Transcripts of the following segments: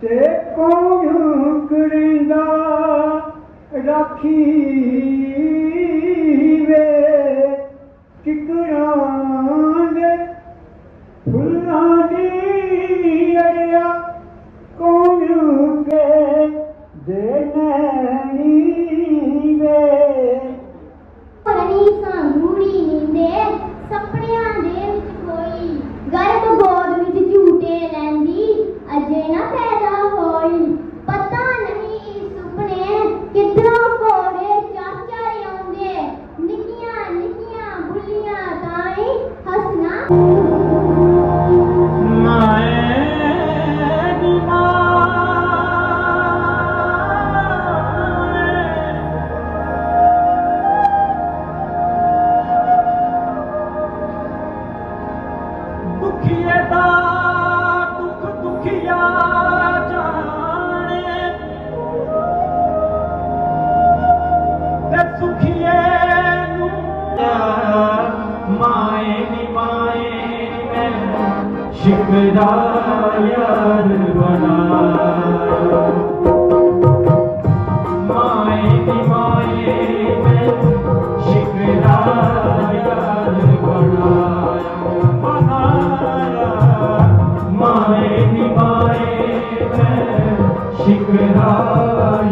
ਤੇ ਕੌਣ ਕਰਿੰਦਾ ਰਾਖੀ ਵੇ Thank you.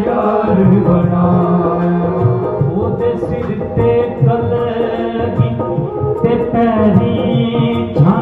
ਯਾਰ ਬਣਾਇਆ ਉਹਦੇ ਸਿਰ ਤੇ ਕਲਗੀ ਤੇ ਪੈਰੀ ਝਾਂਝ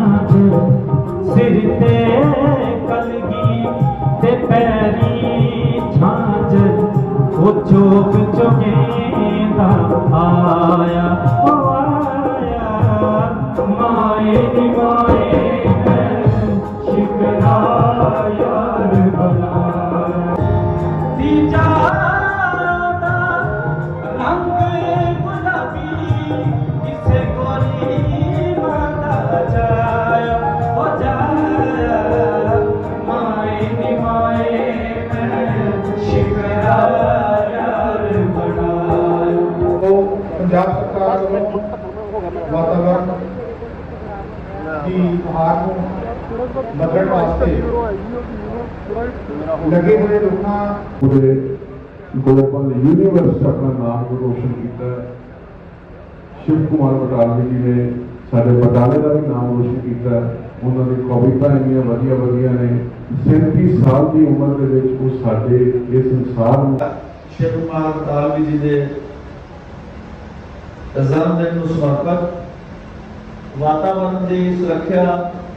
ਪੰਜਾਬ ਸਰਕਾਰ ਵੱਲੋਂ ਵਾਤਾਵਰਣ ਦੀ ਬਹਾਰ ਨੂੰ ਮਦਦ ਵਾਸਤੇ ਲੱਗੇ ਹੋਏ ਲੋਕਾਂ ਪੂਰੇ ਗਲੋਬਲ ਯੂਨੀਵਰਸ ਆਪਣਾ ਨਾਮ ਰੋਸ਼ਨ ਕੀਤਾ। ਸ਼ਿਵ ਕੁਮਾਰ ਬਟਾਲਵੀ ਜੀ ਨੇ ਸਾਡੇ ਬਟਾਲੇ ਦਾ ਵੀ ਨਾਮ ਰੋਸ਼ਨ ਕੀਤਾ। ਉਹਨਾਂ ਦੀ ਕਵਿਤਾ ਇੰਨੀਆਂ ਵਧੀਆ ਵਧੀਆ ਨੇ। 37 ਸਾਲ ਦੀ ਉਮਰ ਦੇ ਵਿੱਚ ਉਹ ਸਾਡੇ ਇਸ ਸੰਸਾਰ ਨੂੰ ਸ਼ਿਵ ਕੁਮਾਰ ਬਟਾਲਵੀ ਜੀ ਦੇ ਜਨਮ ਦਿਨ ਨੂੰ ਸਮਰਪਿਤ ਵਾਤਾਵਰਣ ਦੀ ਸੁਰੱਖਿਆ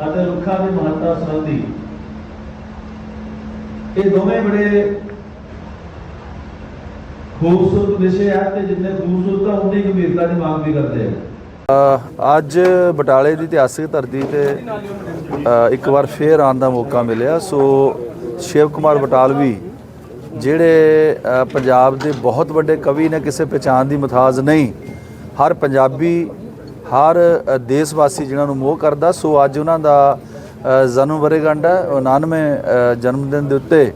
ਅਤੇ ਰੁੱਖਾਂ ਦੀ ਮਹੱਤਤਾ ਸੰਬੰਧੀ। ਇਹ ਦੋਵੇਂ ਬੜੇ ਖੂਬਸੂਰਤ ਵਿਸ਼ੇ ਆ ਤੇ ਜਿੰਨੇ ਖੂਬਸੂਰਤ ਆ, ਉਨੀ ਗੰਭੀਰਤਾ ਦੀ ਮੰਗ ਵੀ ਕਰਦੇ ਆ। ਅੱਜ ਬਟਾਲੇ ਦੀ ਇਤਿਹਾਸਿਕ ਧਰਤੀ ਤੇ ਇੱਕ ਵਾਰ ਫੇਰ ਆਉਣ ਦਾ ਮੌਕਾ ਮਿਲਿਆ। ਸੋ ਸ਼ਿਵ ਕੁਮਾਰ ਬਟਾਲਵੀ, ਜਿਹੜੇ ਪੰਜਾਬ ਦੇ ਬਹੁਤ ਵੱਡੇ ਕਵੀ ਨੇ, ਕਿਸੇ ਪਛਾਣ ਦੀ ਮਥਾਜ ਨਹੀਂ ਹਰ ਪੰਜਾਬੀ, ਹਰ ਦੇਸ਼ ਵਾਸੀ ਜਿਨ੍ਹਾਂ ਨੂੰ ਮੋਹ ਕਰਦਾ, ਸੋ ਅੱਜ ਉਹਨਾਂ ਦਾ ਜਨਮ ਵਰੇਗੰਢ ਹੈ 99 ਜਨਮ ਦਿਨ ਦੇ ਉੱਤੇ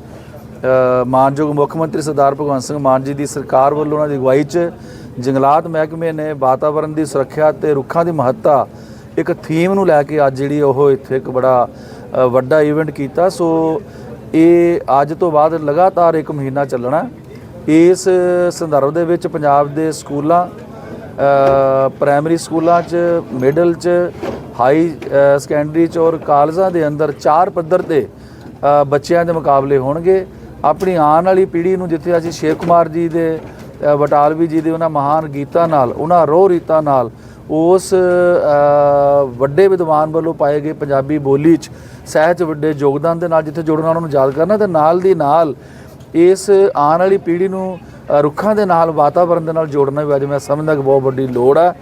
ਮਾਨਯੋਗ ਮੁੱਖ ਮੰਤਰੀ ਸਰਦਾਰ ਭਗਵੰਤ ਸਿੰਘ ਮਾਨ ਜੀ ਦੀ ਸਰਕਾਰ ਵੱਲੋਂ ਉਹਨਾਂ ਦੀ ਅਗਵਾਈ 'ਚ ਜੰਗਲਾਤ ਮਹਿਕਮੇ ਨੇ ਵਾਤਾਵਰਣ ਦੀ ਸੁਰੱਖਿਆ ਤੇ ਰੁੱਖਾਂ ਦੀ ਮਹੱਤਤਾ ਇੱਕ ਥੀਮ ਨੂੰ ਲੈ ਕੇ ਅੱਜ ਜਿਹੜੀ ਉਹ ਇੱਥੇ ਇੱਕ ਬੜਾ ਵੱਡਾ ਇਵੈਂਟ ਕੀਤਾ। ਸੋ ਇਹ ਅੱਜ ਤੋਂ ਬਾਅਦ ਲਗਾਤਾਰ ਇੱਕ ਮਹੀਨਾ ਚੱਲਣਾ ਇਸ ਸੰਦਰਭ ਦੇ ਵਿੱਚ ਪੰਜਾਬ ਦੇ ਸਕੂਲਾਂ ਪ੍ਰਾਇਮਰੀ ਸਕੂਲਾਂ 'ਚ ਮਿਡਲ 'ਚ ਹਾਈ ਸੈਕੰਡਰੀ 'ਚ ਔਰ ਕਾਲਜਾਂ ਦੇ ਅੰਦਰ ਚਾਰ ਪੱਧਰ ਤੇ ਬੱਚਿਆਂ ਦੇ ਮੁਕਾਬਲੇ ਹੋਣਗੇ। ਆਪਣੀ ਆਉਣ ਵਾਲੀ ਪੀੜ੍ਹੀ ਨੂੰ ਜਿੱਥੇ ਅਸੀਂ ਸ਼ੇਖ ਕੁਮਾਰ ਜੀ ਦੇ ਅ, ਬਟਾਲਵੀ ਜੀ ਦੇ ਉਹਨਾਂ ਮਹਾਨ ਗੀਤਾਂ ਨਾਲ ਉਹਨਾਂ ਰੋਹ ਰੀਤਾਂ ਨਾਲ ਉਸ ਵੱਡੇ ਵਿਦਵਾਨ ਵੱਲੋਂ ਪਾਏ ਗਏ ਪੰਜਾਬੀ ਬੋਲੀ 'ਚ ਸਹਿਜ ਵੱਡੇ ਯੋਗਦਾਨ ਦੇ ਨਾਲ ਜਿੱਥੇ ਜੁੜਨਾ ਉਹਨਾਂ ਨੂੰ ਯਾਦ ਕਰਨਾ ਤੇ ਨਾਲ ਦੀ ਨਾਲ ਇਸ ਆਉਣ ਵਾਲੀ ਪੀੜ੍ਹੀ ਨੂੰ ਰੁੱਖਾਂ ਦੇ ਨਾਲ ਵਾਤਾਵਰਣ ਦੇ ਨਾਲ ਜੋੜਨਾ ਵੀ ਅੱਜ ਮੈਂ ਸਮਝਦਾ ਕਿ ਬਹੁਤ ਵੱਡੀ ਲੋੜ ਆ।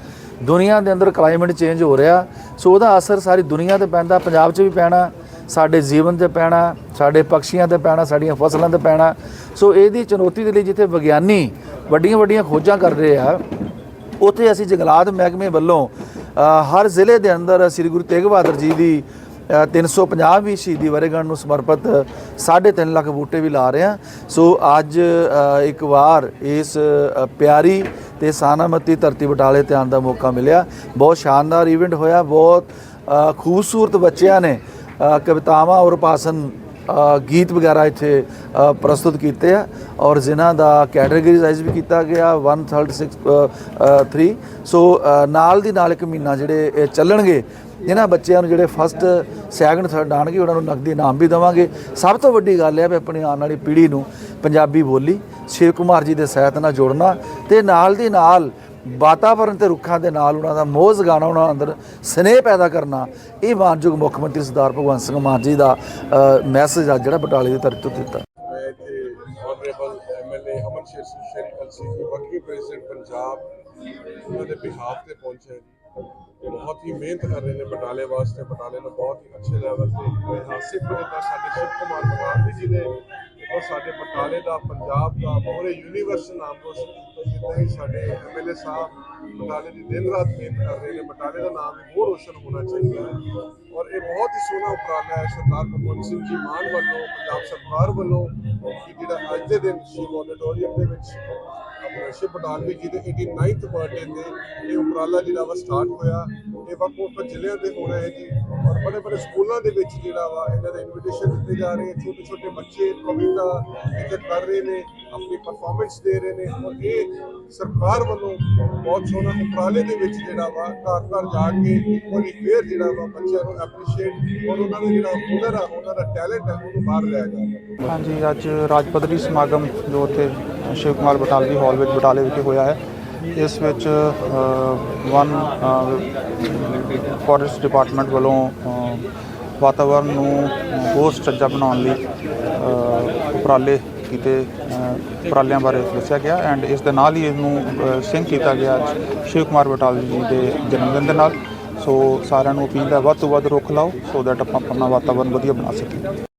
ਦੁਨੀਆ ਦੇ ਅੰਦਰ ਕਲਾਈਮੇਟ ਚੇਂਜ ਹੋ ਰਿਹਾ। ਸੋ ਉਹਦਾ ਅਸਰ ਸਾਰੀ ਦੁਨੀਆ ਤੇ ਪੈਂਦਾ, ਪੰਜਾਬ 'ਚ ਵੀ ਪੈਣਾ, ਸਾਡੇ ਜੀਵਨ ਤੇ ਪੈਣਾ, ਸਾਡੇ ਪਕਸ਼ੀਆਂ ਤੇ ਪੈਣਾ, ਸਾਡੀਆਂ ਫਸਲਾਂ ਤੇ ਪੈਣਾ। ਸੋ ਇਹਦੀ ਚੁਣੌਤੀ ਦੇ ਲਈ ਜਿੱਥੇ ਵਿਗਿਆਨੀ ਵੱਡੀਆਂ ਵੱਡੀਆਂ ਖੋਜਾਂ ਕਰ ਰਹੇ ਆ, ਉੱਥੇ ਅਸੀਂ ਜੰਗਲਾਤ ਮਹਿਕਮੇ ਵੱਲੋਂ ਹਰ ਜ਼ਿਲ੍ਹੇ ਦੇ ਅੰਦਰ ਸ੍ਰੀ ਗੁਰੂ ਤੇਗ ਬਹਾਦਰ ਜੀ ਦੀ ਅ, 350ਵੀਂ ਸ਼ਹੀਦੀ ਵਰੇਗੰਢ ਨੂੰ ਸਮਰਪਿਤ 3.5 ਲੱਖ ਬੂਟੇ ਵੀ ਲਾ ਰਹੇ ਹਾਂ। ਸੋ ਅੱਜ ਇੱਕ ਵਾਰ ਇਸ ਪਿਆਰੀ ਤੇ ਸਾਨਾਮਤੀ ਧਰਤੀ ਬਟਾਲੇ ਤੇ ਆਉਣ ਦਾ ਮੌਕਾ ਮਿਲਿਆ। ਬਹੁਤ ਸ਼ਾਨਦਾਰ ਇਵੈਂਟ ਹੋਇਆ ਬਹੁਤ ਖੂਬਸੂਰਤ ਬੱਚਿਆਂ ਨੇ ਕਵਿਤਾਵਾਂ ਔਰ ਭਾਸ਼ਣ ਗੀਤ ਵਗੈਰਾ ਇੱਥੇ ਪ੍ਰਸਤੁਤ ਕੀਤੇ ਆ ਔਰ ਜਿਨ੍ਹਾਂ ਦਾ ਕੈਟਾਗਰੀਜ਼ਾਈਜ਼ ਵੀ ਕੀਤਾ ਗਿਆ 136 ਸੋ ਨਾਲ ਦੀ ਨਾਲ ਇੱਕ ਮਹੀਨਾ ਜਿਹੜੇ ਚੱਲਣਗੇ, ਇਹਨਾਂ ਬੱਚਿਆਂ ਨੂੰ ਜਿਹੜੇ ਫਸਟ ਸੈਕੰਡ ਥਰਡ ਆਣਗੇ ਉਹਨਾਂ ਨੂੰ ਨਕਦੀ ਇਨਾਮ ਵੀ ਦੇਵਾਂਗੇ। ਸਭ ਤੋਂ ਵੱਡੀ ਗੱਲ ਹੈ ਵੀ ਆਪਣੀ ਆਉਣ ਵਾਲੀ ਪੀੜ੍ਹੀ ਨੂੰ ਪੰਜਾਬੀ ਬੋਲੀ, ਸ਼ਿਵ ਕੁਮਾਰ ਜੀ ਦੇ ਸਾਹਿਤ ਨਾਲ ਜੋੜਨਾ ਤੇ ਨਾਲ ਦੀ ਨਾਲ ਵਾਤਾਵਰਣ ਤੇ ਰੁੱਖਾਂ ਦੇ ਨਾਲ ਉਹਨਾਂ ਦਾ ਮੋਹ ਜਗਾਉਣਾ, ਉਹਨਾਂ ਅੰਦਰ ਸਨੇਹ ਪੈਦਾ ਕਰਨਾ, ਇਹ ਮਾਨਯੋਗ ਮੁੱਖ ਮੰਤਰੀ ਸਰਦਾਰ ਭਗਵੰਤ ਸਿੰਘ ਮਾਨ ਜੀ ਦਾ ਮੈਸੇਜ ਆ ਜਿਹੜਾ ਬਟਾਲੇ ਦੀ ਧਰਤੀ ਤੋਂ ਦਿੱਤਾ। ਆਨਰੇਬਲ ਐਮਐਲਏ ਅਮਨ ਸ਼ੇਰ ਸ਼ੇਰ ਐਲਸੀਪੀ ਵਰਕਿੰਗ ਪ੍ਰੈਜ਼ੀਡੈਂਟ ਪੰਜਾਬ ਉਹਨਾਂ ਦੇ ਬਿਹਾਫ ਤੇ ਪਹੁੰਚੇ ਜੀ। ਬਹੁਤ ਹੀ ਮਿਹਨਤ ਕਰ ਰਹੇ ਨੇ ਬਟਾਲੇ ਵਾਸਤੇ, ਬਟਾਲੇ ਨੂੰ ਬਹੁਤ ਹੀ ਅੱਛੇ ਲੈਵਲ ਤੇ। ਇਤਿਹਾਸਿਕ ਜਿੱਦਾਂ ਸਾਡੇ ਸ਼ਿਵ ਕੁਮਾਰ ਬਟਾਲਵੀ ਜੀ ਨੇ ਔਰ ਸਾਡੇ ਬਟਾਲੇ ਦਾ, ਪੰਜਾਬ ਦਾ ਪੂਰੇ ਯੂਨੀਵਰਸ ਨਾਮ ਰੋਸ਼ਨ ਕੀਤਾ ਜਿੱਦਾਂ ਹੀ ਸਾਡੇ ਐਮਐਲਏ ਸਾਹਿਬ ਬਟਾਲੇ ਦੀ ਦਿਨ ਰਾਤ ਮਿਹਨਤ ਕਰ ਰਹੇ ਨੇ, ਬਟਾਲੇ ਦਾ ਨਾਮ ਵੀ ਹੋਰ ਰੋਸ਼ਨ ਹੋਣਾ ਚਾਹੀਦਾ ਹੈ। ਔਰ ਇਹ ਬਹੁਤ ਹੀ ਸੋਹਣਾ ਉਪਰਾਲਾ ਹੈ ਸਰਦਾਰ ਭਗਵੰਤ ਸਿੰਘ ਜੀ ਮਾਨ ਵੱਲੋਂ, ਪੰਜਾਬ ਸਰਕਾਰ ਵੱਲੋਂ, ਕਿ ਜਿਹੜਾ ਅੱਜ ਦੇ ਦਿਨ ਸ਼ਿਵ ਆਡੀਟੋਰੀਅਮ ਦੇ ਵਿੱਚ ਆਪਣਾ ਸ਼ਿਵ ਬਟਾਲਵੀ ਜੀ ਦੇ 89th ਬਰਥਡੇ ਤੇ ਇਹ ਉਪਰਾਲਾ ਜਿਹੜਾ ਵਾ ਸਟਾਰਟ ਹੋਇਆ। ਇਹ ਵੱਖ ਵੱਖ ਜ਼ਿਲ੍ਹਿਆਂ ਦੇ ਹੋ ਰਹੇ ਜੀ। ਔਰ ਬੜੇ ਬੜੇ ਸਕੂਲਾਂ ਦੇ ਵਿੱਚ ਜਿਹੜਾ ਵਾ ਇਹਨਾਂ ਦੇ ਇਨਵੀਟੇਸ਼ਨ ਦਿੱਤੇ ਜਾ ਰਹੇ ਛੋਟੇ ਛੋਟੇ ਬੱਚੇ ਕਵਿਤਾ ਇੱਥੇ ਕਰ ਰਹੇ ਨੇ। ਆਪਣੀ ਪਰਫਾਰਮੈਂਸ ਦੇ ਰਹੇ ਨੇ ਔਰ ਇਹ ਸਰਕਾਰ ਵੱਲੋਂ ਬਹੁਤ ਸੋਹਣਾ ਉਪਰਾਲੇ ਦੇ ਵਿੱਚ ਜਿਹੜਾ ਵਾ ਘਰ ਘਰ ਜਾ ਕੇ ਇੱਕ ਫੇਰ ਜਿਹੜਾ ਵਾ ਬੱਚਿਆਂ ਨੂੰ ਐਪਰੀਸ਼ੀਏਟ ਔਰ ਉਹਨਾਂ ਦਾ ਜਿਹੜਾ ਹੁਨਰ ਆ ਉਹਨਾਂ ਦਾ ਟੈਲੈਂਟ ਹੈ ਉਹਨੂੰ ਬਾਹਰ ਲਿਆ ਜਾ ਹਾਂਜੀ ਅੱਜ ਰਾਜ ਪੱਧਰੀ ਸਮਾਗਮ ਜੋ ਉੱਥੇ ਸ਼ਿਵ ਕੁਮਾਰ ਬਟਾਲਵੀ ਹਾਲ ਵਿੱਚ ਬਟਾਲੇ ਵਿਖੇ ਹੋਇਆ ਹੈ। ਇਸ ਵਿੱਚ ਵਨ ਫੋਰੈਸਟ ਡਿਪਾਰਟਮੈਂਟ ਵੱਲੋਂ ਅ, ਵਾਤਾਵਰਣ ਨੂੰ ਹੋਰ ਸੁਚੱਜਾ ਬਣਾਉਣ ਲਈ ਉਪਰਾਲੇ ਕੀਤੇ ਅ, ਉਪਰਾਲਿਆਂ ਬਾਰੇ ਦੱਸਿਆ ਗਿਆ ਐਂਡ ਇਸ ਦੇ ਨਾਲ ਹੀ ਇਸ ਨੂੰ ਸਿੰਕ ਕੀਤਾ ਗਿਆ ਸ਼ਿਵ ਕੁਮਾਰ ਬਟਾਲਵੀ ਜੀ ਦੇ ਜਨਮ ਦਿਨ ਦੇ ਨਾਲ। ਸੋ ਸਾਰਿਆਂ ਨੂੰ ਅਪੀਲ ਹੈ ਵੱਧ ਤੋਂ ਵੱਧ ਰੁੱਖ ਲਾਓ ਸੋ ਦੈਟ ਆਪਾਂ ਆਪਣਾ ਵਾਤਾਵਰਣ ਵਧੀਆ ਬਣਾ ਸਕੀਏ।